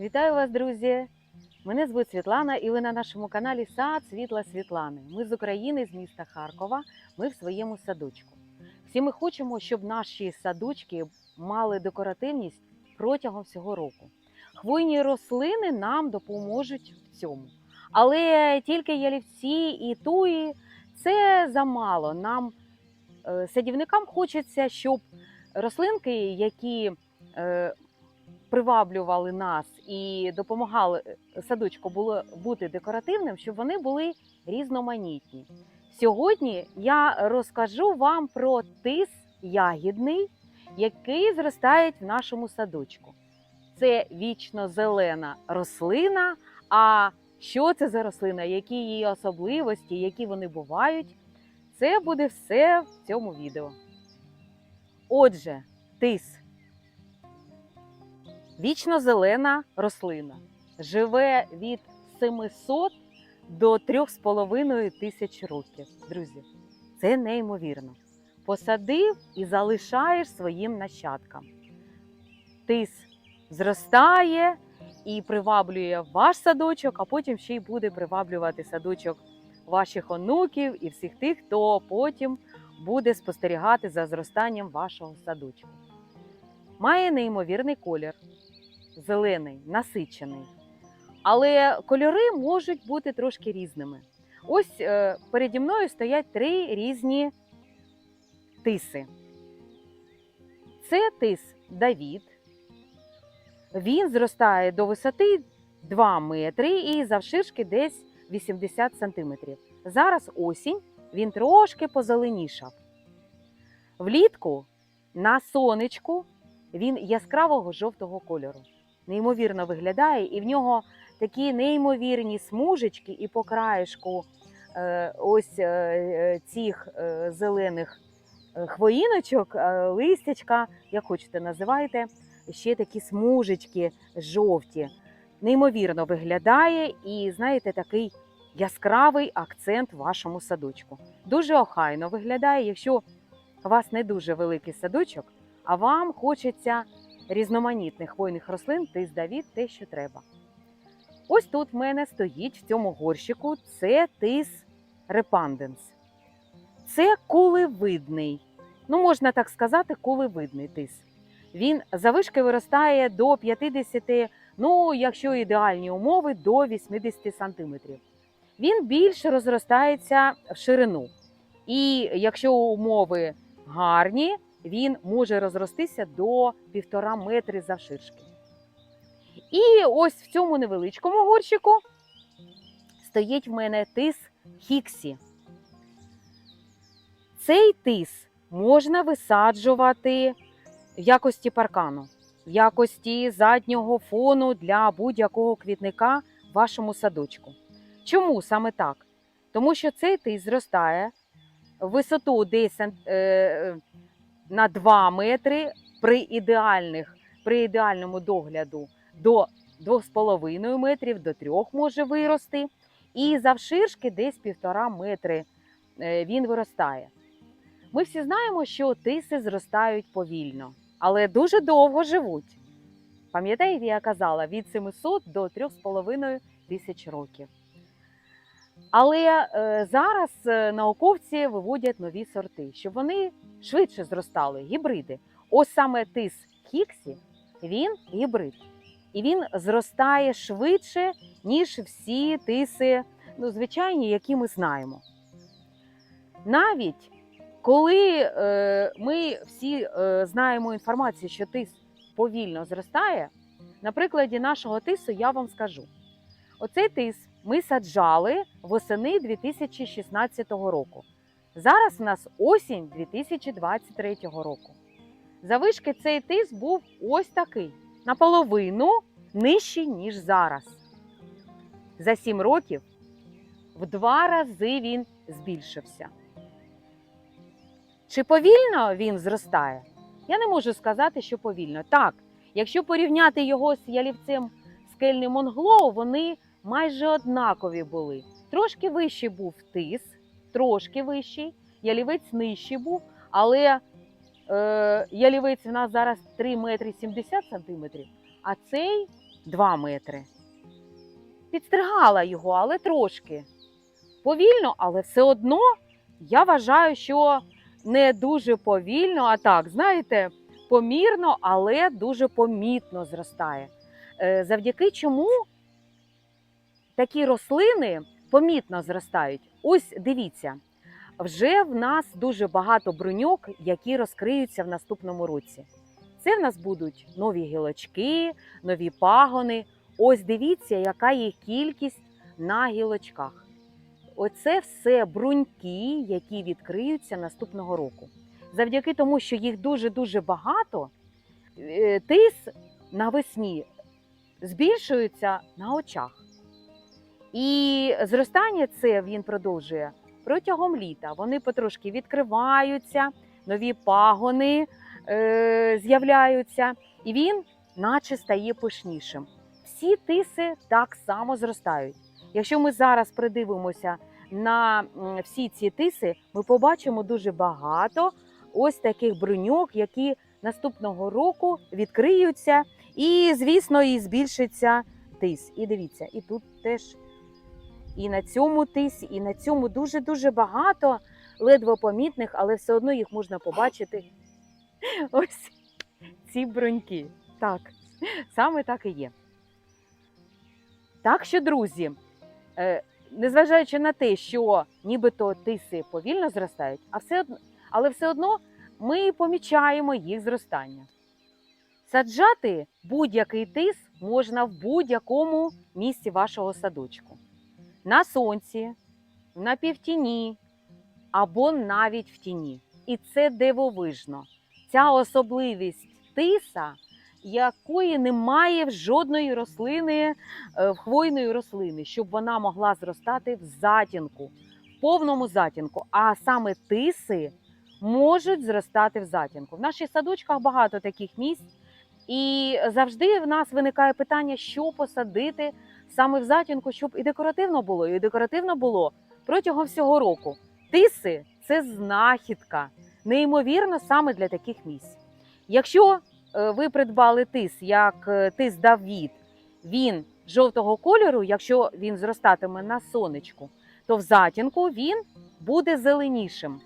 Вітаю вас, друзі! Мене звуть Світлана, і ви на нашому каналі Сад Світла Світлани. Ми з України, з міста Харкова. Ми в своєму садочку. Всі ми хочемо, щоб наші садочки мали декоративність протягом всього року. Хвойні рослини нам допоможуть в цьому. Але тільки ялівці і туї це замало. Нам, е, садівникам, хочеться, щоб рослинки, які е, приваблювали нас і допомагали е, садочку було бути декоративним, щоб вони були різноманітні. Сьогодні я розкажу вам про тис ягідний, який зростає в нашому садочку. Це вічно зелена рослина. А що це за рослина, які її особливості, які вони бувають, це буде все в цьому відео. Отже, тис вічно зелена рослина. Живе від 700 до 3,5 тисяч років. Друзі, це неймовірно. Посадив і залишаєш своїм нащадкам. Тис зростає і приваблює ваш садочок, а потім ще й буде приваблювати садочок ваших онуків і всіх тих, хто потім буде спостерігати за зростанням вашого садочку. Має неймовірний колір, зелений, насичений. Але кольори можуть бути трошки різними. Ось е, переді мною стоять три різні тиси. Це тис Давід. Він зростає до висоти 2 метри і завширшки десь 80 сантиметрів. Зараз осінь, він трошки позеленішав. Влітку на сонечку він яскравого жовтого кольору. Неймовірно виглядає, і в нього такі неймовірні смужечки, і по краєшку е, ось е, е, цих зелених хвоїночок, листячка, як хочете називайте, ще такі смужечки жовті. Неймовірно виглядає і, знаєте, такий яскравий акцент вашому садочку. Дуже охайно виглядає, якщо у вас не дуже великий садочок, а вам хочеться різноманітних хвойних рослин, тис Давід, те, що треба. Ось тут в мене стоїть в цьому горщику це тис репанденс. Це кулевидний, ну можна так сказати, кулевидний тис. Він завишки виростає до 50, ну, якщо ідеальні умови, до 80 сантиметрів. Він більше розростається в ширину. І якщо умови гарні, він може розростися до півтора метри завширшки. І ось в цьому невеличкому горщику стоїть в мене тис Хіксі. Цей тис можна висаджувати в якості паркану, в якості заднього фону для будь-якого квітника в вашому садочку. Чому саме так? Тому що цей тис зростає в висоту десь е, на 2 метри при ідеальних, при ідеальному догляду до 2,5 метрів, до 3 може вирости. І завширшки десь 1,5 метри е, він виростає. Ми всі знаємо, що тиси зростають повільно, але дуже довго живуть. Пам'ятаєте, я казала від 700 до 3,5 тисяч років. Але е, зараз е, науковці виводять нові сорти, щоб вони швидше зростали, гібриди. Ось саме тис Хіксі, він гібрид. І він зростає швидше, ніж всі тиси, ну, звичайні, які ми знаємо. Навіть коли е, ми всі е, знаємо інформацію, що тис повільно зростає, на прикладі нашого тису я вам скажу: оцей тис ми саджали восени 2016 року. Зараз у нас осінь 2023 року. Завишки цей тис був ось такий, наполовину нижчий, ніж зараз. За 7 років в два рази він збільшився. Чи повільно він зростає? Я не можу сказати, що повільно. Так, якщо порівняти його з ялівцем скельним Монглоу, вони майже однакові були. Трошки вищий був тис, трошки вищий, ялівець нижчий був, але е, ялівець в нас зараз 3 метри 70 сантиметрів, а цей 2 метри. Підстригала його, але трошки. Повільно, але все одно я вважаю, що не дуже повільно, а так, знаєте, помірно, але дуже помітно зростає. Е, Завдяки чому такі рослини помітно зростають. Ось дивіться, вже в нас дуже багато бруньок, які розкриються в наступному році. Це в нас будуть нові гілочки, нові пагони. Ось дивіться, яка є кількість на гілочках. Оце все бруньки, які відкриються наступного року. Завдяки тому, що їх дуже-дуже багато, е, тис навесні збільшується на очах. І зростання це він продовжує протягом літа. Вони потрошки відкриваються, нові пагони е, з'являються, і він наче стає пишнішим. Всі тиси так само зростають. Якщо ми зараз придивимося на всі ці тиси, ми побачимо дуже багато ось таких бруньок, які наступного року відкриються, і, звісно, і збільшиться тис. І дивіться, і тут теж і на цьому тисі, і на цьому дуже-дуже багато ледве помітних, але все одно їх можна побачити. Ось ці броньки. Так, саме так і є. Так що, друзі, е, незважаючи на те, що нібито тиси повільно зростають, а все одно, але все одно ми помічаємо їх зростання. Саджати будь-який тис можна в будь-якому місці вашого садочку на сонці, на півтіні або навіть в тіні. І це дивовижно. Ця особливість тиса, якої немає в жодної рослини, е, в хвойної рослини, щоб вона могла зростати в затінку, в повному затінку. А саме тиси можуть зростати в затінку. В наших садочках багато таких місць. І завжди в нас виникає питання, що посадити саме в затінку, щоб і декоративно було, і декоративно було протягом всього року. Тиси це знахідка, неймовірно саме для таких місць. Якщо е, ви придбали тис як е, тис Давід, він жовтого кольору, якщо він зростатиме на сонечку, то в затінку він буде зеленішим.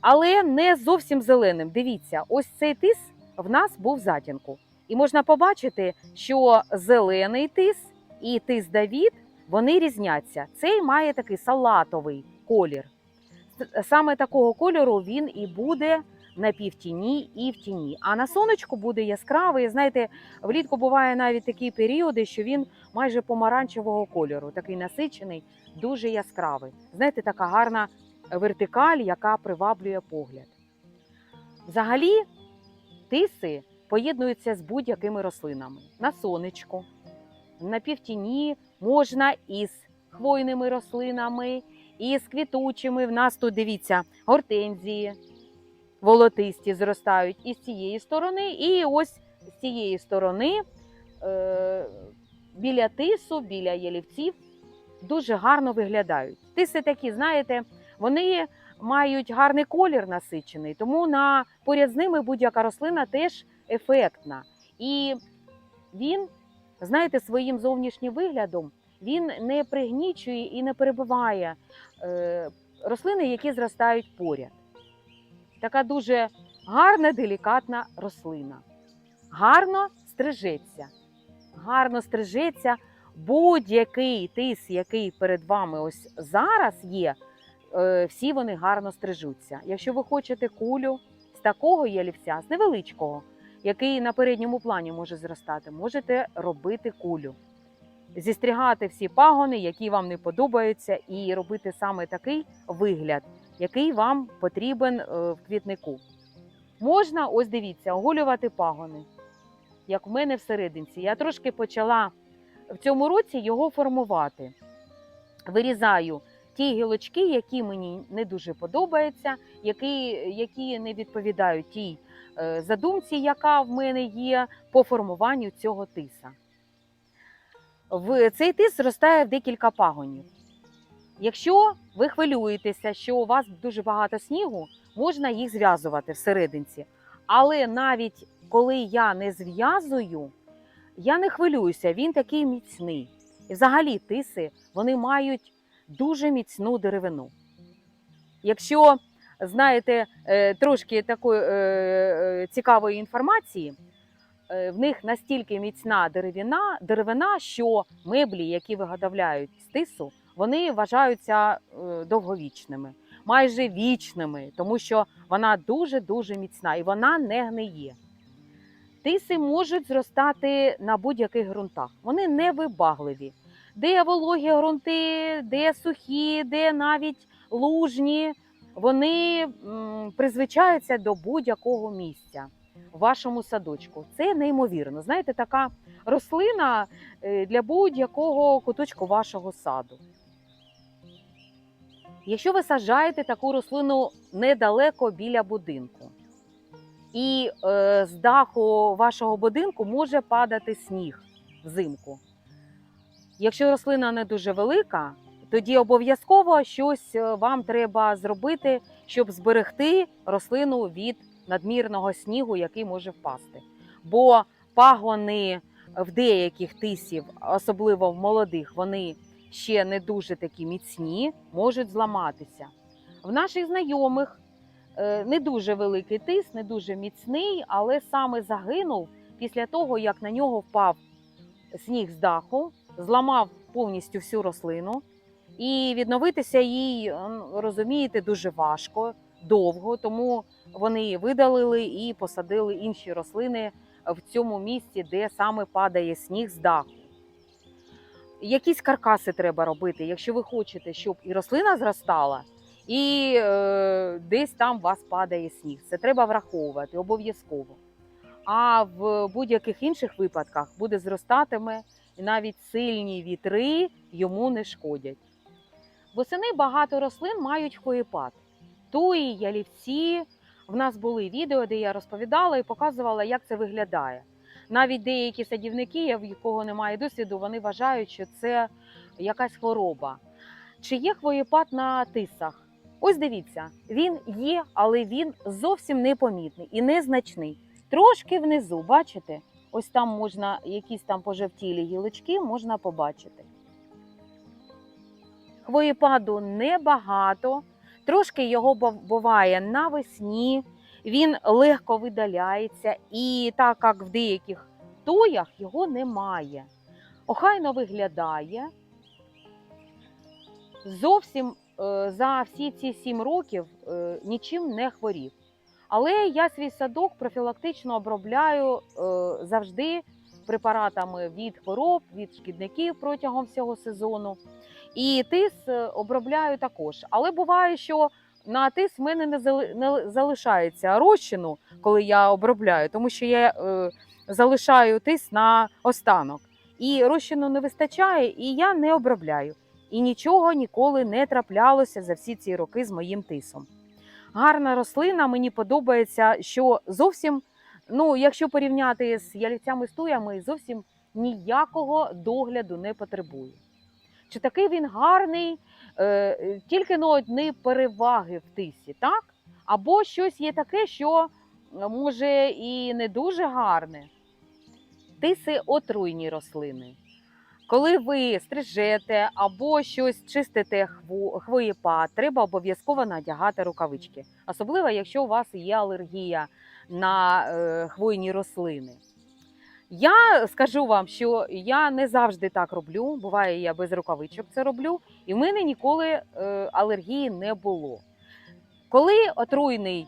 Але не зовсім зеленим. Дивіться, ось цей тис в нас був в затінку. І можна побачити, що зелений тис і тис Давід вони різняться. Цей має такий салатовий колір. Саме такого кольору він і буде на півтіні і в тіні. А на сонечку буде яскравий. Знаєте, влітку буває навіть такі періоди, що він майже помаранчевого кольору, такий насичений, дуже яскравий. Знаєте, така гарна вертикаль, яка приваблює погляд. Взагалі, тиси поєднуються з будь-якими рослинами на сонечку, на півтіні можна із хвойними рослинами, і з квітучими. В нас тут дивіться гортензії волотисті зростають і з цієї сторони, і ось з цієї сторони е, біля тису, біля ялівців дуже гарно виглядають. Тиси такі, знаєте, вони мають гарний колір насичений, тому на поряд з ними будь-яка рослина теж ефектна. І він, знаєте, своїм зовнішнім виглядом він не пригнічує і не перебиває е, рослини, які зростають поряд. Така дуже гарна, делікатна рослина. Гарно стрижеться. Гарно стрижеться будь-який тис, який перед вами ось зараз є, е, всі вони гарно стрижуться. Якщо ви хочете кулю з такого ялівця, з невеличкого, який на передньому плані може зростати, можете робити кулю. Зістрігати всі пагони, які вам не подобаються, і робити саме такий вигляд, який вам потрібен е, в квітнику. Можна, ось дивіться, оголювати пагони, як в мене всерединці. Я трошки почала в цьому році його формувати. Вирізаю ті гілочки, які мені не дуже подобаються, які, які не відповідають тій задумці, яка в мене є по формуванню цього тиса. В цей тис зростає в декілька пагонів. Якщо ви хвилюєтеся, що у вас дуже багато снігу, можна їх зв'язувати всерединці. Але навіть коли я не зв'язую, я не хвилююся, він такий міцний. І взагалі тиси вони мають дуже міцну деревину. Якщо знаєте е, трошки такої е, е, цікавої інформації, в них настільки міцна деревина, деревина, що меблі, які виготовляють з тису, вони вважаються довговічними, майже вічними, тому що вона дуже-дуже міцна і вона не гниє. Тиси можуть зростати на будь-яких ґрунтах. Вони не вибагливі. Де вологі ґрунти, де сухі, де навіть лужні, вони призвичаються до будь-якого місця в вашому садочку. Це неймовірно. Знаєте, така рослина е, для будь-якого куточку вашого саду. Якщо ви саджаєте таку рослину недалеко біля будинку, і е, з даху вашого будинку може падати сніг взимку. Якщо рослина не дуже велика, тоді обов'язково щось е, вам треба зробити, щоб зберегти рослину від надмірного снігу, який може впасти. Бо пагони в деяких тисів, особливо в молодих, вони ще не дуже такі міцні, можуть зламатися. В наших знайомих е, не дуже великий тис, не дуже міцний, але саме загинув після того, як на нього впав сніг з даху, зламав повністю всю рослину. І відновитися їй, е, розумієте, дуже важко, довго, тому вони видалили і посадили інші рослини в цьому місці, де саме падає сніг з даху. Якісь каркаси треба робити, якщо ви хочете, щоб і рослина зростала, і е, десь там у вас падає сніг. Це треба враховувати обов'язково. А в будь-яких інших випадках буде зростатиме, і навіть сильні вітри йому не шкодять. Восени багато рослин мають хвоєпад. Туї, ялівці. В нас були відео, де я розповідала і показувала, як це виглядає. Навіть деякі садівники, в якого немає досвіду, вони вважають, що це якась хвороба. Чи є хвоєпад на тисах? Ось дивіться, він є, але він зовсім непомітний і незначний. Трошки внизу, бачите? Ось там можна якісь там пожевтілі гілочки можна побачити. Хвоєпаду небагато, трошки його буває навесні, він легко видаляється, і так як в деяких туях його немає. Охайно виглядає. Зовсім е, за всі ці сім років е, нічим не хворів. Але я свій садок профілактично обробляю е, завжди препаратами від хвороб, від шкідників протягом всього сезону. І тис е, обробляю також. Але буває, що на тис в мене не залишається розчину, коли я обробляю, тому що я е, залишаю тис на останок. І розчину не вистачає, і я не обробляю. І нічого ніколи не траплялося за всі ці роки з моїм тисом. Гарна рослина, мені подобається, що зовсім, ну, якщо порівняти з ялівцями стуями, зовсім ніякого догляду не потребує. Чи такий він гарний, е, тільки ну, одні переваги в тисі, так? Або щось є таке, що е, може і не дуже гарне. Тиси отруйні рослини. Коли ви стрижете або щось чистите хвоєпад, треба обов'язково надягати рукавички, особливо якщо у вас є алергія на е, хвойні рослини. Я скажу вам, що я не завжди так роблю. Буває, я без рукавичок це роблю, і в мене ніколи е, алергії не було. Коли отруйний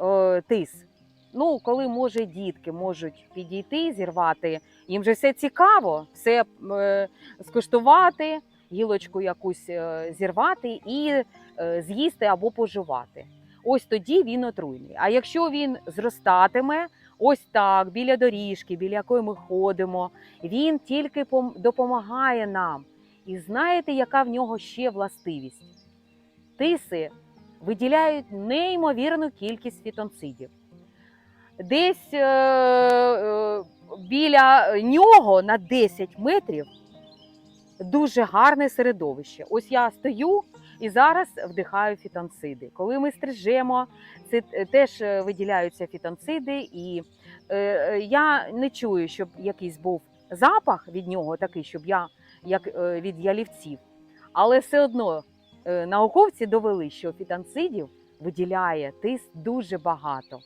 е, тис, ну коли може дітки можуть підійти, зірвати, їм же все цікаво, все е, скуштувати, гілочку якусь е, зірвати і е, з'їсти або пожувати. Ось тоді він отруйний. А якщо він зростатиме, ось так, біля доріжки, біля якої ми ходимо, він тільки допомагає нам. І знаєте, яка в нього ще властивість? Тиси виділяють неймовірну кількість фітонцидів. Десь е, е, біля нього на 10 метрів дуже гарне середовище. Ось я стою і зараз вдихаю фітонциди. Коли ми стрижемо, це е, теж е, виділяються фітонциди, і е, е, я не чую, щоб якийсь був запах від нього такий, щоб я як е, від ялівців. Але все одно е, науковці довели, що фітонцидів виділяє тис дуже багато.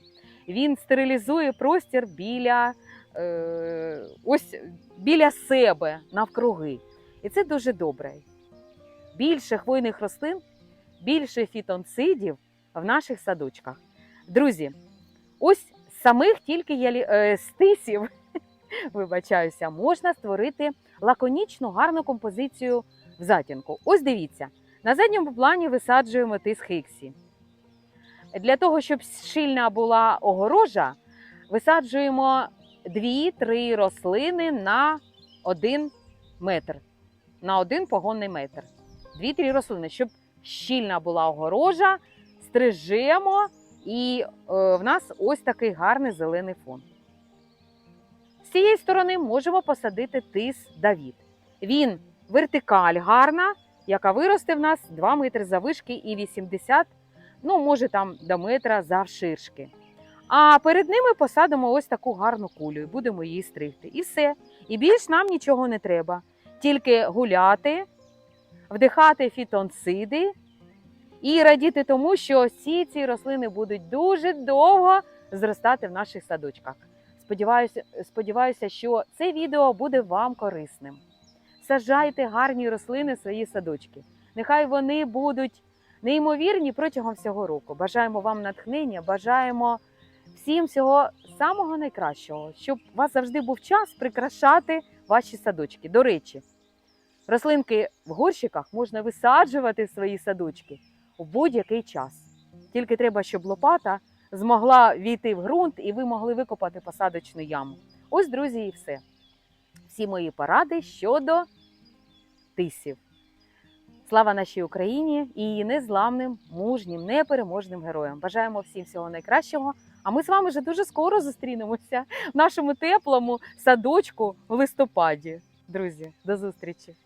Він стерилізує простір біля, е, ось, біля себе навкруги. І це дуже добре. Більше хвойних рослин, більше фітонцидів в наших садочках. Друзі, ось самих тільки ялі... е, стисів, вибачаюся, можна створити лаконічну гарну композицію в затінку. Ось дивіться, на задньому плані висаджуємо тис хиксі. Для того, щоб щільна була огорожа, висаджуємо 2-3 рослини на 1 метр, на один погонний метр. 2-3 рослини, щоб щільна була огорожа, стрижемо, і е, в нас ось такий гарний зелений фон. З цієї сторони можемо посадити тис Давід. Він вертикаль гарна, яка виросте в нас 2 метри завишки і 80, ну може там до метра завширшки. А перед ними посадимо ось таку гарну кулю і будемо її стригти. І все. І більш нам нічого не треба. Тільки гуляти, вдихати фітонциди і радіти тому, що всі ці рослини будуть дуже довго зростати в наших садочках. Сподіваюся, сподіваюся, що це відео буде вам корисним. Саджайте гарні рослини в свої садочки. Нехай вони будуть неймовірні протягом всього року. Бажаємо вам натхнення, бажаємо всім всього самого найкращого, щоб у вас завжди був час прикрашати ваші садочки. До речі, рослинки в горщиках можна висаджувати в свої садочки у будь-який час. Тільки треба, щоб лопата змогла війти в ґрунт і ви могли викопати посадочну яму. Ось, друзі, і все. Всі мої поради щодо тисів. Слава нашій Україні і її незламним, мужнім, непереможним героям. Бажаємо всім всього найкращого. А ми з вами вже дуже скоро зустрінемося в нашому теплому садочку в листопаді. Друзі, до зустрічі!